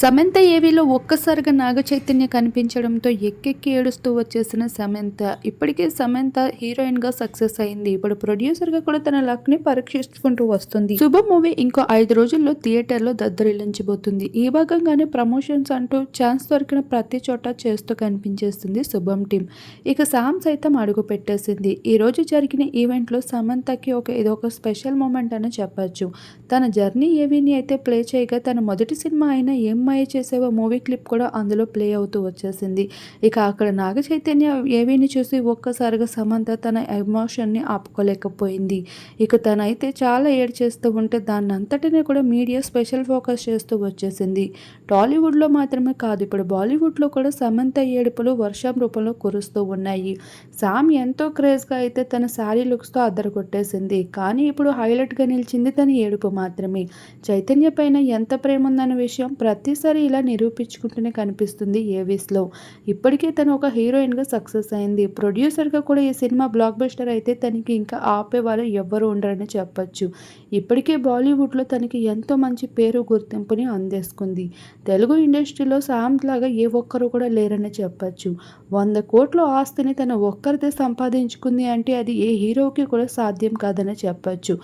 సమంత ఏవీలో ఒక్కసారిగా నాగ చైతన్య కనిపించడంతో ఎక్కెక్కి ఏడుస్తూ వచ్చేసిన సమంత. ఇప్పటికే సమంత హీరోయిన్గా సక్సెస్ అయింది. ఇప్పుడు ప్రొడ్యూసర్గా కూడా తన లక్ని పరీక్షించుకుంటూ వస్తుంది. శుభ మూవీ ఇంకో ఐదు రోజుల్లో థియేటర్లో దద్దరిల్లించబోతుంది. ఈ భాగంగానే ప్రమోషన్స్ అంటూ ఛాన్స్ దొరికిన ప్రతి చోట చేస్తూ కనిపించేస్తుంది శుభం టీం. ఇక సామ్ సైతం అడుగు పెట్టేసింది. ఈ రోజు జరిగిన ఈవెంట్లో సమంతకి ఒక ఇదొక స్పెషల్ మూమెంట్ అని చెప్పొచ్చు. తన జర్నీ ఏవీని అయితే ప్లే చేయగా తన మొదటి సినిమా అయిన ఏం మాయ చేసేవో మూవీ క్లిప్ కూడా అందులో ప్లే అవుతూ వచ్చేసింది. ఇక అక్కడ నాగ చైతన్య ఏవీని చూసి ఒక్కసారిగా సమంత తన ఎమోషన్ని ఆపుకోలేకపోయింది. ఇక తనైతే చాలా ఏడ్ చేస్తూ ఉంటే దాన్ని అంతటినీ కూడా మీడియా స్పెషల్ ఫోకస్ చేస్తూ వచ్చేసింది. టాలీవుడ్లో మాత్రమే కాదు ఇప్పుడు బాలీవుడ్లో కూడా సమంత ఏడుపులు వర్షం రూపంలో కురుస్తూ ఉన్నాయి. సామ్ ఎంతో క్రేజ్గా అయితే తన శారీ లుక్స్తో అద్దరు కొట్టేసింది కానీ ఇప్పుడు హైలైట్గా నిలిచింది తన ఏడుపు మాత్రమే. చైతన్య పైన ఎంత ప్రేమ ఉందన్న విషయం ప్రతి ప్రతిసారి ఇలా నిరూపించుకుంటూనే కనిపిస్తుంది ఏవిస్లో. ఇప్పటికే తను ఒక హీరోయిన్గా సక్సెస్ అయింది. ప్రొడ్యూసర్గా కూడా ఈ సినిమా బ్లాక్ బస్టర్ అయితే తనకి ఇంకా ఆపే వాళ్ళు ఎవ్వరు ఉండరని చెప్పచ్చు. ఇప్పటికే బాలీవుడ్లో తనకి ఎంతో మంచి పేరు గుర్తింపుని అందేసుకుంది. తెలుగు ఇండస్ట్రీలో సామ్ లాగా ఏ ఒక్కరు కూడా లేరని చెప్పచ్చు. వంద కోట్ల ఆస్తిని తన ఒక్కరిదే సంపాదించుకుంది అంటే అది ఏ హీరోకి కూడా సాధ్యం కాదని చెప్పచ్చు.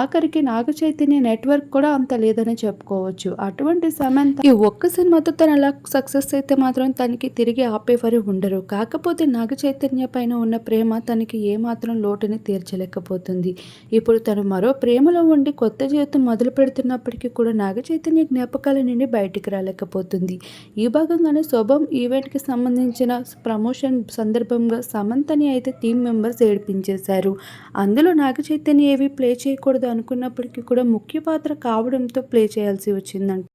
ఆఖరికి నాగ చైతన్య నెట్వర్క్ కూడా అంత లేదని చెప్పుకోవచ్చు. అటువంటి సమంత ఈ ఒక్క సినిమాతో తన అలా సక్సెస్ అయితే మాత్రం తనకి తిరిగి ఆపేవారు ఉండరు. కాకపోతే నాగ చైతన్య పైన ఉన్న ప్రేమ తనకి ఏమాత్రం లోటుని తీర్చలేకపోతుంది. ఇప్పుడు తను మరో ప్రేమలో ఉండి కొత్త జీవితం మొదలు పెడుతున్నప్పటికీ కూడా నాగ చైతన్య జ్ఞాపకాల నుండి బయటికి రాలేకపోతుంది. ఈ భాగంగానే శుభం ఈవెంట్కి సంబంధించిన ప్రమోషన్ సందర్భంగా సమంతని అయితే టీం మెంబర్స్ ఏడిపించేశారు. అందులో నాగ చైతన్య ఏవి ప్లే చేయకూడదు అనుకున్నప్పటికీ కూడా ముఖ్య పాత్ర కావడంతో ప్లే చేయాల్సి వచ్చిందంట.